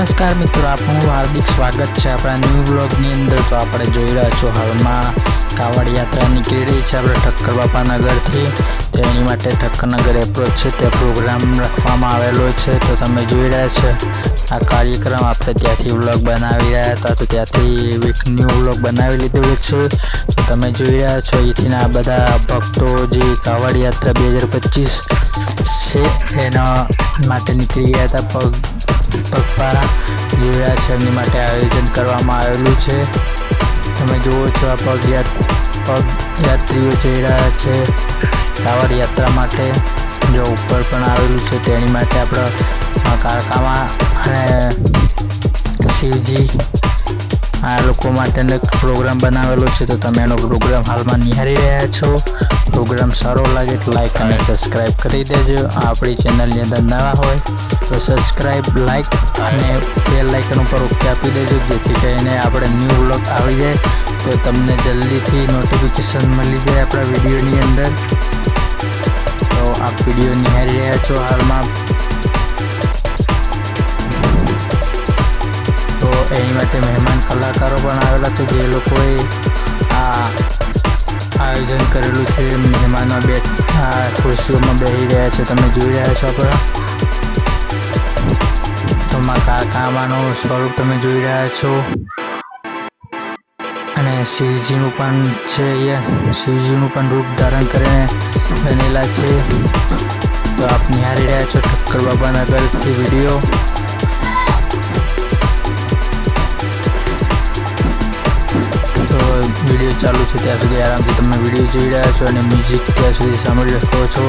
નમસ્કાર મિત્રો, આપનું હાર્દિક સ્વાગત છે આપણા ન્યૂ બ્લોગની અંદર. તો આપણે જોઈ રહ્યા છો હાલમાં કાવડ યાત્રા નીકળી રહી છે આપણે ઠક્કર બાપાનગરથી. તો એની માટે ઠક્કર નગર એપ્રોચ છે. તે પ્રોગ્રામ રાખવામાં આવેલો છે. તો તમે જોઈ રહ્યા છે આ કાર્યક્રમ. આપણે ત્યાંથી વ્લોગ બનાવી રહ્યા હતા. તો ત્યાંથી એક ન્યૂ વ્લોગ બનાવી લીધો છે. તો તમે જોઈ રહ્યા છો અહીંથી આ બધા ભક્તો જે કાવડ યાત્રા બે હજાર પચીસ છે, એના માટે નીકળી ગયા હતા. પગ પગપાળા છે માટે આયોજન કરવામાં આવેલું છે. તમે જુઓ છો આ પગયાત, પગયાત્રીઓ જઈ રહ્યા છે કાવડ યાત્રા માટે. જો ઉપર પણ આવેલું છે તેની માટે આપણે કારકામાં અને શિવજી આ લોકો માટેનો એક પ્રોગ્રામ બનાવેલો છે. તો તમે એનો પ્રોગ્રામ હાલમાં નિહાળી રહ્યા છો. પ્રોગ્રામ સારો લાગે તો લાઈક અને સબસ્ક્રાઈબ કરી દેજો. આપણી ચેનલની અંદર નવા હોય તો સબસ્ક્રાઈબ લાઇક અને બેલ લાઇકન ઉપર ઓકે આપી દેજો, જેથી કરીને આપણે ન્યૂ વ્લોગ આવી જાય. તો તમને જલ્દીથી નોટિફિકેશન મળી જાય આપણા વિડીયોની અંદર. તો આ વીડિયો નિહાળી રહ્યા છો હાલમાં. તો એની માટે મહેમાન કલાકારો પણ આવેલા છે, જે લોકોએ આ આયોજન કરેલું છે. મહેમાનો બે આ ખુરશીઓમાં બેસી રહ્યા છે. તમે જોઈ રહ્યા છો આપણા તોમાં કારખાનાનું સ્વરૂપ તમે જોઈ રહ્યા છો. અને શિવજીનું પણ છે અહીંયા. શિવજીનું પણ રૂપ ધારણ કરીને બનેલા છે. તો આપ નિહાળી રહ્યા છો ઠક્કર બાબાના ઘરથી વીડિયો. વીડિયો ચાલુ છે ત્યાં સુધી આરામથી તમે વીડિયો જોઈ રહ્યા છો અને મ્યુઝિક ત્યાં સુધી સાંભળી શકો છો.